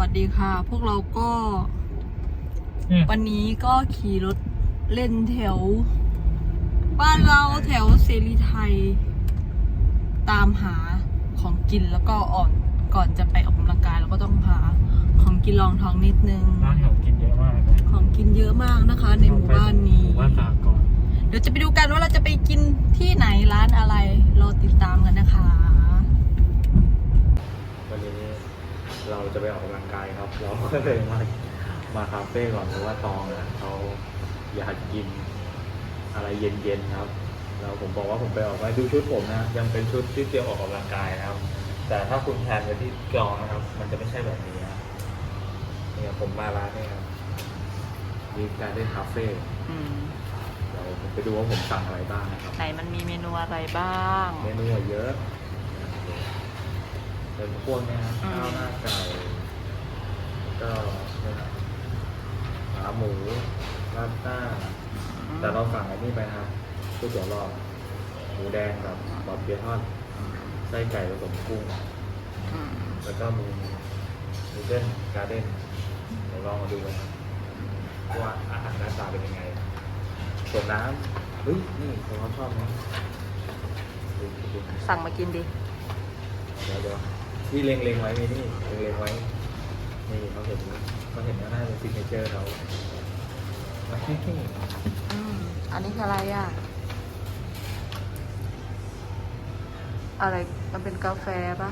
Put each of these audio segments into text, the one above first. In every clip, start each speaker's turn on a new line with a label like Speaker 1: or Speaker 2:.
Speaker 1: วัสดีค่ะ พวกเราก็
Speaker 2: เนี่ย
Speaker 1: วันนี้ก็ขี่รถเล่นแถว บ้านเราแถวเสรีไทย ตามหาของกินแล้วก็อ่อนก่อนจะไปออกกำลังกายเราก็ต้องหาของกินรองท้องนิดนึง
Speaker 2: ร้านของกินเยอะมากเลย
Speaker 1: ของกินเยอะมากนะคะ ในหมู่บ้านนี้
Speaker 2: หมู่บ้านตากก่อน
Speaker 1: เดี๋ยวจะไปดูกันว่าเราจะไปกินที่ไหนร้านอะไรรอติดตามกันนะคะ
Speaker 3: วันนี้เราจะไปออกกำลังกายครับ เราก็เลยมามาคาเฟ่ก่อนเพราะว่าตองอะเขาอยากกินอะไรเย็นๆครับ แล้วผมบอกว่าผมไปออกมาดูชุดผมนะยังเป็นชุดที่เตรียมออกกำลังกายนะครับ แต่ถ้าคุณแทนไปที่กองนะครับ มันจะไม่ใช่แบบนี้นะเนี่ยผมมาร้านเนี่ยครับมีการเล่นคาเฟ่
Speaker 1: อืม
Speaker 3: เดี๋ยวผมไปดูว่าผมสั่งอะไรบ้างนะครับ
Speaker 1: ไหนมันมีเมนูอะไรบ้าง
Speaker 3: เมนูเยอะเป็นพวกเนี้ยครับ
Speaker 1: อืม
Speaker 3: ข้าวหน้าไก่แล้ว ก็เนี่ยขาหมูราดหน้า แต่เราสั่งไอ้นี่ไปนะครับก๋วยเตี๋ยวหลอดหมูแดงกับบอดเบียร์ทอดไส้ไก่ผสมกุ้ง
Speaker 1: อืม
Speaker 3: แล้วก็มีนูเดิลการ์เด้นเดี๋ยวลองมาดูกันครับว่าอาหารหน้าตาเป็นยังไง ส่วนน้ำเฮ้ย นี่ผมเขาชอบนะดูดู
Speaker 1: สั่งมากินดิ
Speaker 3: เดี๋ยวเดี๋ยวที่เล็งเล็งๆไว้มีนี่เล็งเล็งๆไว้ นี่เขาเห็นเขาเห็นว่าน่าจะเป็นซิกเนเจอร์เขาไม่
Speaker 1: อืมอันนี้คืออะไรอะ อะไรมันเป็นกาแฟปะ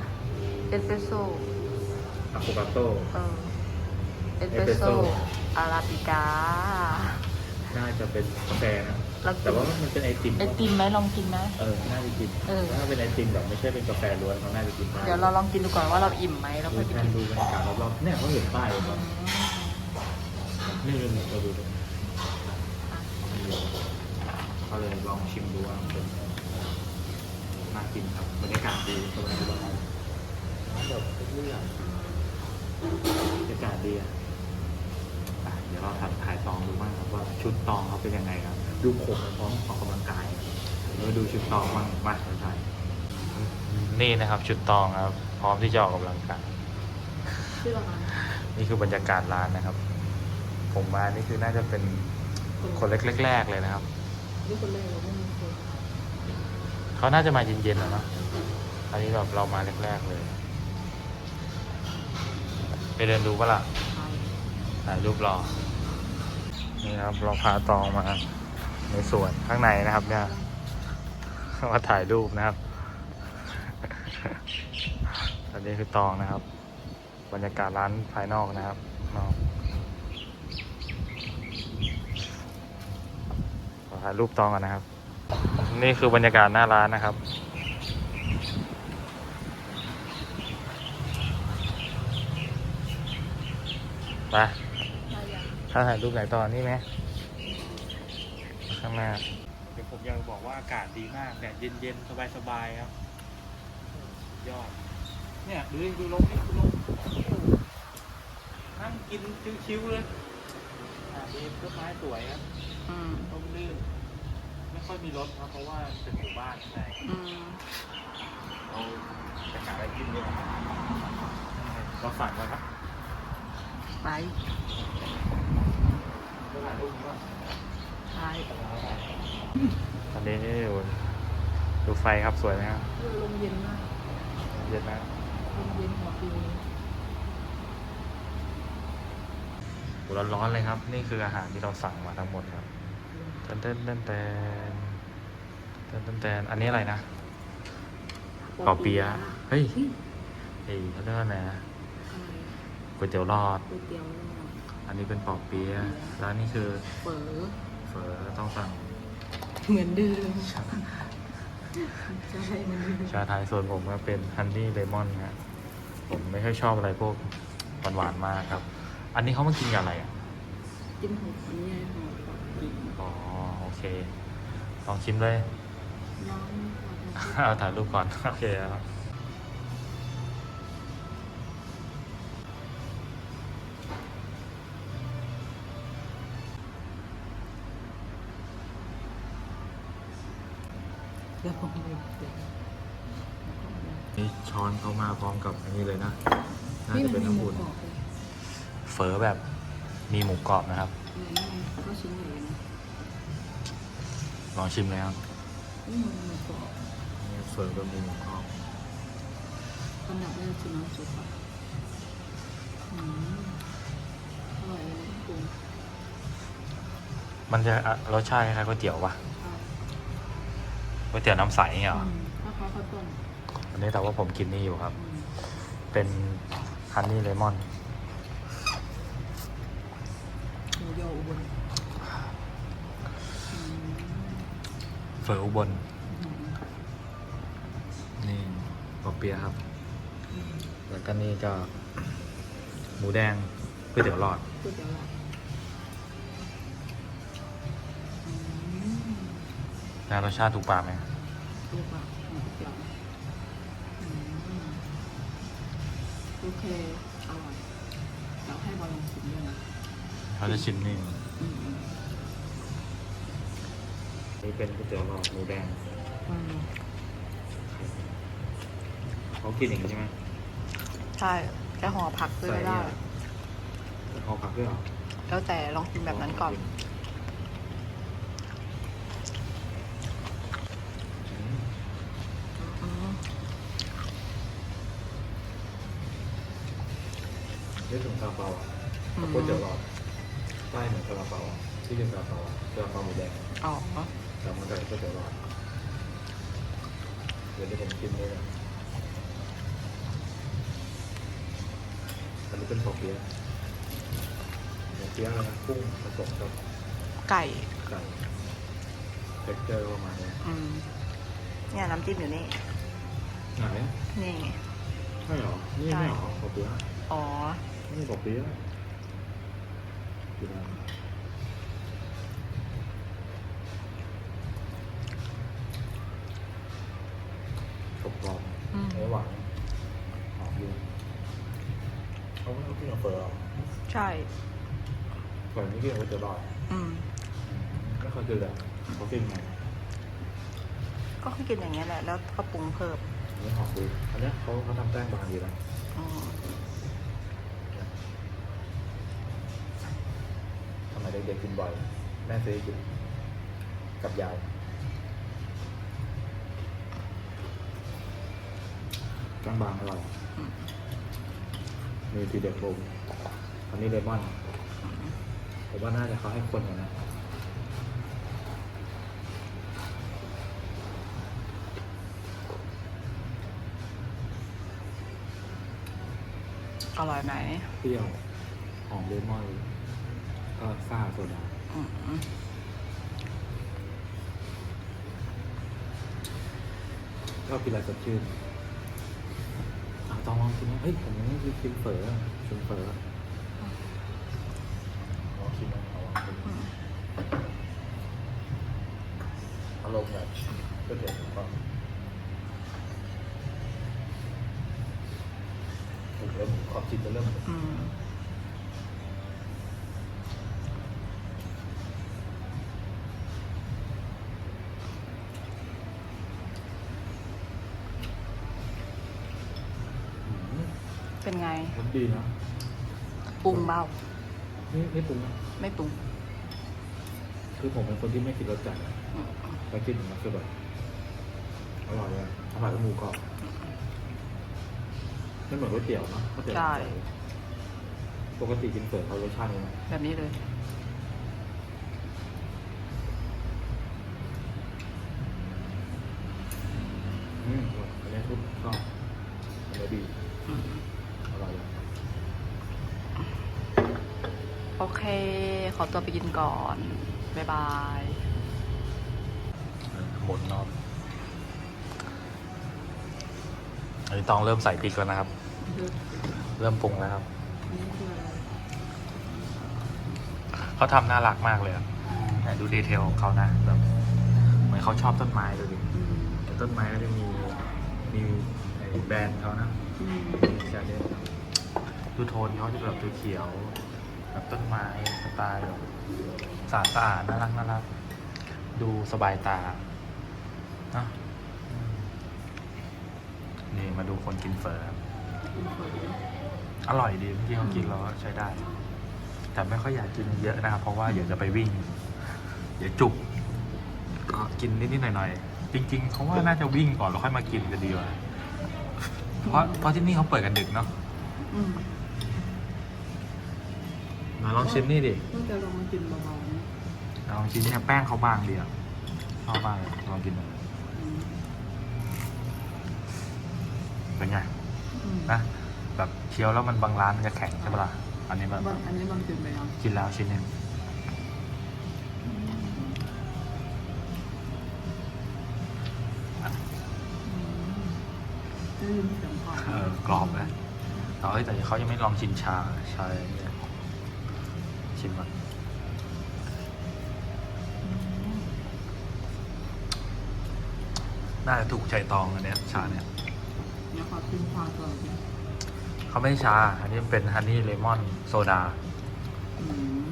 Speaker 1: เอสเปรสโซ่
Speaker 3: อะโฟกาโต้
Speaker 1: เออเอสเปรสโซ่
Speaker 3: Espresso
Speaker 1: อาราบิกา
Speaker 3: น่าจะเป็นกาแฟนะ
Speaker 1: แล้ว
Speaker 3: แต่ว่ามันเป็นไอติม
Speaker 1: ไอติมไหมลองกินไหม
Speaker 3: เออน่าจะกิน
Speaker 1: เออ
Speaker 3: ถ้าเป็นไอติมแบบไม่ใช่เป็นกาแฟล้วนเขาน่าจะกินได้
Speaker 1: เดี๋ยวเราลองกินดูก่อนว่าเราอิ่มไหมเรา
Speaker 3: ดู
Speaker 1: ค่อยไป
Speaker 3: แทน
Speaker 1: กิน
Speaker 3: ดูบรรยากาศรอบๆเนี่ยเขาเห็นป้ายเลยครับนี่เป็นหมูเราดูดูเขาเลยลองชิมดูว่ามันเป็นน่ากินครับบรรยากาศดีสบายสบายน้ำแบบเรื่อยๆบรรยากาศดีอะอะเดี๋ยวเราถ่ายถ่ายตองดูบ้างครับว่าชุดตองเขาเป็นยังไงครับ ดูผมพร้อมออกกำลังกายแล้วดูชุดตองบ้างมาถ่าย
Speaker 2: นี่นะครับชุดตองครับ พร้อมที่จะออกกำลังกาย
Speaker 1: ชื่ออะไร
Speaker 2: นี่คือบรรยากาศร้านนะครับ ผมมานี่คือน่าจะเป็นคนเล็กๆแรกเลยนะครับ
Speaker 1: นี่คนแรกเราไม่มีคน
Speaker 2: เขาน่าจะมาเย็นๆแล้วเนาะอันนี้แบบเรามาแรกๆเลย ไปเดินดูปะล่ะถ่ายรูปรอนี่ครับเราพาตองมา ในสวนข้างในนะครับเนี่ยมาถ่ายรูปนะครับอันนี้คือตองนะครับ บรรยากาศร้านภายนอกนะครับนอกขอถ่ายรูปตองกันนะครับ นี่คือบรรยากาศหน้าร้านนะครับไปถ้าถ่ายรูปไหนต่อนี่ไหม ข้างหน้าเดี๋ยวผมอยากบอกว่าอากาศดีมากแดดเย็นๆ สบายๆครับ ยอด เนี่ยดูดิดูลมนี่ดูลมนั่งกินชิวๆเลยอ่าดีต้นไม้สวยครับ
Speaker 1: อืม
Speaker 2: ร่มรื่น ไม่ค่อยมีรถครับเพราะว่าเป็นหมู่บ้านใช่
Speaker 1: อืม
Speaker 2: เราจะหาอะไรกินดีกว่าเราสั่งไว้ครับ
Speaker 1: ไป
Speaker 2: จะถ่ายรูปนี้ก่อน
Speaker 1: ไป
Speaker 2: ตอ นนี้อยู่ดูไฟครับสวยไหมครับ
Speaker 1: ลมเย็นมาก
Speaker 2: เย็นนะ
Speaker 1: ลมเย็นหัวปี
Speaker 2: โหร้อนๆเลยครับ นี่คืออาหารที่เราสั่งมาทั้งหมดครับเต้นเต้นเต้นเต้นเต้นเต้นเต้นอันนี้อะไรนะปอเปียะเฮ้ยเฮ้ยเขาเรียกว่าไงนะก๋วยเตี๋ยวหลอด
Speaker 1: ก๋วยเตี๋ยว
Speaker 2: อันนี้เป็นปอเปียะแล้วนี่คือ
Speaker 1: เฝอ
Speaker 2: เฝอต้องสั่ง
Speaker 1: เหมือนเดิมใช่เหมือนเดิม
Speaker 2: ชาไทยส่วนผมก็เป็นฮันนี่เลมอนครับผมไม่ค่อยชอบอะไรพวกหวานๆมากครับ อันนี้เขามากินกับอะไรอะ
Speaker 1: กินหอมเนี่ยหอมปากกิน
Speaker 2: อ๋อโอเค ลองชิมเลย
Speaker 1: น้อง
Speaker 2: เอาถ่ายรูปก่อน โอเคครับ
Speaker 1: เดี๋ยวผมเลยเดี๋ยว
Speaker 2: นี่ช้อนเขามาพร้อมกับอันนี้เลยนะ น่าจะเป็นน้ำอุ่น
Speaker 1: กรอบเลย
Speaker 4: เฟอแบบมีหมูกรอบนะครับ
Speaker 1: อืมก็ชิ้นใหญ่นะ
Speaker 4: ลองชิมเลยครับ
Speaker 1: อืมหมูกรอบ
Speaker 4: เฟอแบบมีหมูกรอบ
Speaker 1: อันดับแรกคือน้ำซุปอะอืมอร่อยเลยนะคุณ
Speaker 4: มันจะอะรสชาติคล้ายๆก๋วยเตี๋ยวปะ
Speaker 1: อะ
Speaker 4: ก๋วยเตี๋ยวน้ำใสอย่างเงี้ยเหรอ
Speaker 1: อืมถ้าเขาข้าวต้ม
Speaker 4: อันนี้แต่ว่าผมกินนี่อยู่ครับ
Speaker 1: อืม
Speaker 4: เป็นฮันนี่เลมอน
Speaker 1: หมูยออุบลอืม
Speaker 4: เฟออุบล
Speaker 1: อืม
Speaker 4: นี่ปอเปียะครับ
Speaker 1: อืม
Speaker 4: แล้วก็นี่ก็หมูแดงก๋วยเตี๋ยวหลอด
Speaker 1: ก๋วยเตี๋ยวหลอด
Speaker 4: แล้วรสชาติถูกปากไหม
Speaker 1: ดูปะหมูก๋วยเตี๋ยวอืมโอเคอร่อยเดี๋ยวให้บอลลองชิมด้วยนะ
Speaker 4: เขาจะชิมนี่
Speaker 1: อืม
Speaker 2: นี่เป็นก๋วยเตี๋ยวหลอดหมูแดง
Speaker 1: อืม
Speaker 2: เขากินอย่างนี้ใช่ไหม
Speaker 1: ใช่จะห่อผักด้วยก็ได้
Speaker 2: เอาผักด้วยเหรอ
Speaker 1: แล้วแต่ลองกินแบบนั้นก่อน
Speaker 2: อืม
Speaker 1: อืม
Speaker 2: นึกถึงซาลาเปาอะก๋วยเตี๋ยวหลอดไส้เหมือนซาลาเปาอะที่เป็นซาลาเปาอะซาลาเปาหมูแดง
Speaker 1: อ๋อ
Speaker 2: แต่มันใส่ก๋วยเตี๋ยวหลอดเดี๋ยวที่ผมกินเลยนะอันนี้เป็นปอเปี๊ยะปอเปี๊ยะอะไรนะกุ้งผสมกับ
Speaker 1: ไก่
Speaker 2: ไก่เท็กเจอร์ประมาณนี้
Speaker 1: อืม เนี่ยน้ำจิ้มอยู่นี่
Speaker 2: ไหน
Speaker 1: นี่
Speaker 2: ใช่เหรอนี่
Speaker 1: ใช่
Speaker 2: ไม่เหรอปอเปี๊ยะ
Speaker 1: อ๋อ
Speaker 2: นี่ปอเปี๊ยะกินอะไรกรอบกรอบ
Speaker 1: อืม
Speaker 2: เนื้อหวานหอมดีเขาไม่ต้องกินกับเฟอร์หรอ
Speaker 1: ใช่
Speaker 2: เฟอร์ไม่กินกับก๋วยเตี๋ยวหลอด
Speaker 1: อืม
Speaker 2: ไม่เคยกินเลยเขากินไง
Speaker 1: ก็ให้กินอย่างเงี้ยแหละ แล้วก็ปรุงเพิ่ม
Speaker 2: อันนี้หอมดีอันเนี้ยเขาเขาทำแป้งบางดีนะ
Speaker 1: อืม
Speaker 2: ทำไม เด็กๆกินบ่อย แม่ซื้อให้กิน กับยายแป้งบางอร่อยมีทีเด็ดผมอันนี้เลมอนผมว่าน่าจะเขาให้คนอย่างนะ
Speaker 1: อร่อยไหม
Speaker 2: เปรี้ยว หอมเลมอน ก็ซ่าโซดา
Speaker 1: อืม
Speaker 2: ชอบกินอะไรสดชื่นเอาต้องลองกินนะเฮ้ยผมยังไม่เคยกินเฝอชิมเฝอลองชิมนะเอาลองชิม
Speaker 1: อืม
Speaker 2: อารมณ์แบบก๋วยเตี๋ยวหมูกรอบถูกแล้วหมูกรอบจิตจะเริ่
Speaker 1: ม
Speaker 2: อืม
Speaker 1: เป็นไง
Speaker 2: มันดีนะ
Speaker 1: ปรุงเบา
Speaker 2: นี่นี่ปรุงนะ
Speaker 1: ไม่ปรุง
Speaker 2: คือผมเป็นคนที่ไม่กินรสจัดอะ
Speaker 1: อืม
Speaker 2: แล้วกินมันคือแบบอร่อยเลยอร่อยกับหมูกรอบไม่เหมือนก๋วยเตี๋ยวเนอะก๋วยเตี๋ยว
Speaker 1: ใช่
Speaker 2: ปกติกินเฝอเขารสชาตินี้ไหม
Speaker 1: แบบนี้เลย
Speaker 2: อืมอันนี้ทุกชอบอันนี้ดี
Speaker 1: อืม
Speaker 2: อร่อยเลย
Speaker 1: โอเค ขอตัวไปกินก่อน บ๊ายบาย
Speaker 4: หมุนรอบอันนี้ต้องเริ่มใส่พริกแล้วนะครับ เริ่มปรุงแล้วครับ
Speaker 1: นี่คืออะไร
Speaker 4: เขาทำน่ารักมากเลยอะไหนดูดีเทลของเขานะแบบเหมือนเขาชอบต้นไม้ดูดิ
Speaker 1: อืม
Speaker 4: แต่ต้นไม้ก็จะมีมีไอ้แบรนด์เขานะ
Speaker 1: อืม
Speaker 4: จะเด่นดูโทนเขาจะแบบเขียวๆ แบบต้นไม้สไตล์แบบสะอาดสะอาดน่ารักน่ารักดูสบายตาเนอะนี่มาดูคนกินเฟอรับ
Speaker 2: อร่อยดีเมื่อกี้เขากินแล้วใช้ได้ แต่ไม่ค่อยอยากกินเยอะนะครับเพราะว่าเดี๋ยวจะไปวิ่ง เดี๋ยวจุกก็กินนิดๆหน่อยๆจริงๆเขาว่าน่าจะวิ่งก่อนแล้วค่อยมากินจะดีกว่าเพราะเพราะที่นี่เขาเปิดกันดึกเนาะ
Speaker 1: ม
Speaker 2: มาลองชิมนี่ดิ
Speaker 1: ต้องจะลองมากินเบาๆนะ
Speaker 2: ลองชิมเนี่ยแป้งเขาบางดีอะชอบมากเลยลองกินหน่อย
Speaker 1: อืม
Speaker 2: เป็นไง
Speaker 1: อืม
Speaker 2: นะแบบเคี้ยวแล้วมันบางร้านมันจะแข็งใช่ปะล่ะอันนี้แบบ
Speaker 1: บางอันนี้บางกินไปยัง
Speaker 2: กินแล้วชิ้นหนึงอะ
Speaker 1: ได้ยินเสียงก่อน
Speaker 2: เออกรอบเลยแต่เอ้ยแต่เขายังไม่ลองชิมชาชาเนี่ย ชิมก่อนน่าจะถูกใจตองอันเนี้ยชาเนี่ย
Speaker 1: เดี๋ยวขอกินความก่อนดิ
Speaker 2: เขาไม่ใช่ชา อันนี้มันเป็นฮันนี่เลมอนโซดา
Speaker 1: อืม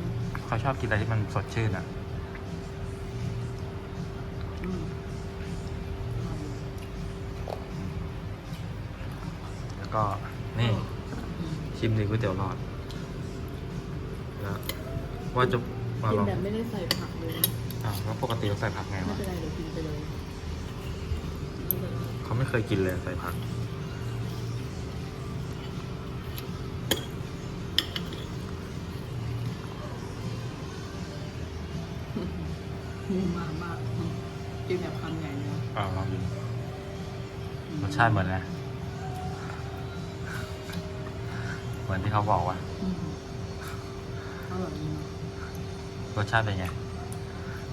Speaker 2: เขาชอบกินอะไรที่มันสดชื่นอะ
Speaker 1: อืม
Speaker 2: แล้วก็นี่
Speaker 1: อืม
Speaker 2: ชิมดีก๋วยเตี๋ยวหลอดแล้ว ว่าจะมา
Speaker 1: กิน
Speaker 2: ลอง
Speaker 1: แบบไม่ได้ใส่ผักเลยนะ
Speaker 2: อ่าวแล้วปกติเขาใส่ผักไง
Speaker 1: ไม่
Speaker 2: วะ
Speaker 1: เป็นไรเดี๋ยวกินไปเลย
Speaker 2: เขาไม่เคยกินเลยใส่ผัก
Speaker 1: มูมามากกินแบบคำใหญ่เลยนะ
Speaker 2: อ่าลองกินรสชาติเหมือนอะไรเหมือนที่เขาบอกว่า
Speaker 1: อืมอร่อยดีนะ
Speaker 2: รสชาติเป็นไง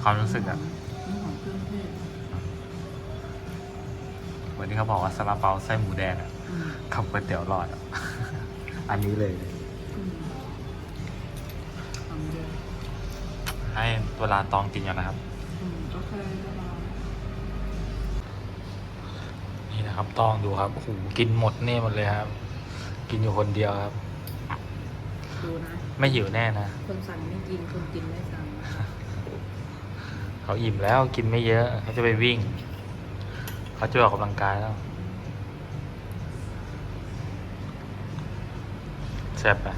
Speaker 2: ความรู้สึกอะ
Speaker 1: นี่หอมเครื่องเทศ
Speaker 2: เหมือนที่เขาบอกว่าซาลาเปาไส้หมูแดงอะ
Speaker 1: อืม
Speaker 2: กับก๋วยเตี๋ยวหลอดอะ อันนี้เลย
Speaker 1: อืมทำเลย
Speaker 2: ให้เวลาตองกินกันนะครับ
Speaker 1: อืมโอเคบ๊ายบาย
Speaker 2: นี่นะครับตองดูครับโอ้โหกินหมดเนี่ยหมดเลยครับ กินอยู่คนเดียวครับ
Speaker 1: ดูนะ
Speaker 2: ไม่หิวแน่นะ
Speaker 1: คนสั่งไม่กิน คนกินไม่สั่ง
Speaker 2: เขาอิ่มแล้วกินไม่เยอะ เขาจะไปวิ่ง เขาจะออกกำลังกายแล้วแซ่บอะ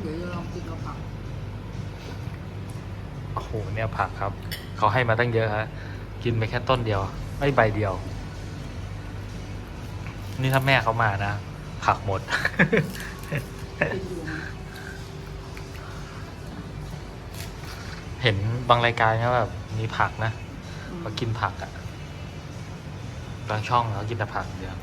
Speaker 1: เดี๋ยวจะลองกินกับผัก
Speaker 2: โอ้โหเนี่ยผักครับ เขาให้มาตั้งเยอะฮะ กินไปแค่ต้นเดียว ไม่ใบเดียว นี่ถ้าแม่เขามานะ ผักหมด เห็นบางรายการเขาแบบมีผักนะ
Speaker 1: ม
Speaker 2: เขากินผักอะบางช่องเขากินแต่ผักเดียว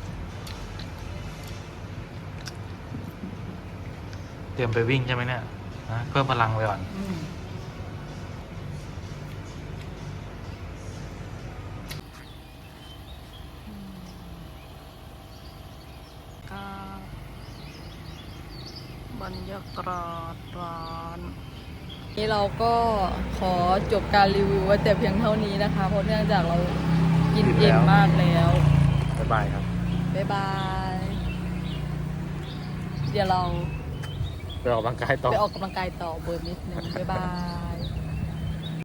Speaker 2: เตรียมไปวิ่งใช่ไหมเนี่ยนะเพิ่มพลังไปก่อน
Speaker 1: อืม รรยากาศร้านนี่เราก็ขอจบการรีวิวไว้แต่เพียงเท่านี้นะคะ เพราะเนื่องจากเรากิน
Speaker 2: อิ่ม
Speaker 1: เอ็ม
Speaker 2: แล้ว
Speaker 1: มากแล้ว
Speaker 2: บ๊ายบายครับ
Speaker 1: บ๊ายบาย เดี๋ยวเรา
Speaker 2: ไปออกกำลังกายต่อ
Speaker 1: ไปออกกำลังกายต่อเบิร์นนิดนึงบ๊ายบาย